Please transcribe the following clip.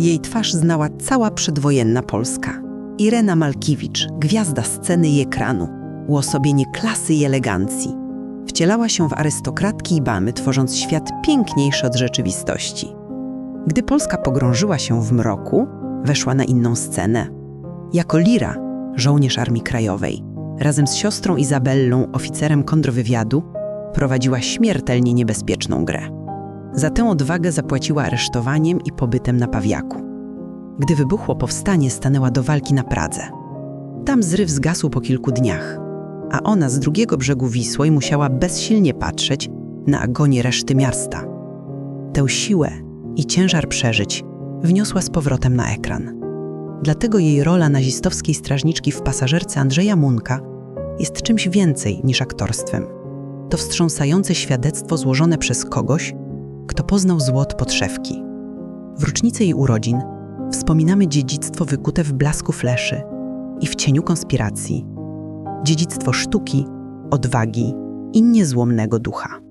Jej twarz znała cała przedwojenna Polska. Irena Malkiewicz, gwiazda sceny i ekranu, uosobienie klasy i elegancji. Wcielała się w arystokratki i bamy, tworząc świat piękniejszy od rzeczywistości. Gdy Polska pogrążyła się w mroku, weszła na inną scenę. Jako Lira, żołnierz Armii Krajowej, razem z siostrą Izabellą, oficerem kontrwywiadu, prowadziła śmiertelnie niebezpieczną grę. Za tę odwagę zapłaciła aresztowaniem i pobytem na Pawiaku. Gdy wybuchło powstanie, stanęła do walki na Pradze. Tam zryw zgasł po kilku dniach, a ona z drugiego brzegu Wisły musiała bezsilnie patrzeć na agonię reszty miasta. Tę siłę i ciężar przeżyć wniosła z powrotem na ekran. Dlatego jej rola nazistowskiej strażniczki w pasażerce Andrzeja Munka jest czymś więcej niż aktorstwem. To wstrząsające świadectwo złożone przez kogoś, kto poznał złot podszewki. W rocznicę jej urodzin wspominamy dziedzictwo wykute w blasku fleszy i w cieniu konspiracji. Dziedzictwo sztuki, odwagi i niezłomnego ducha.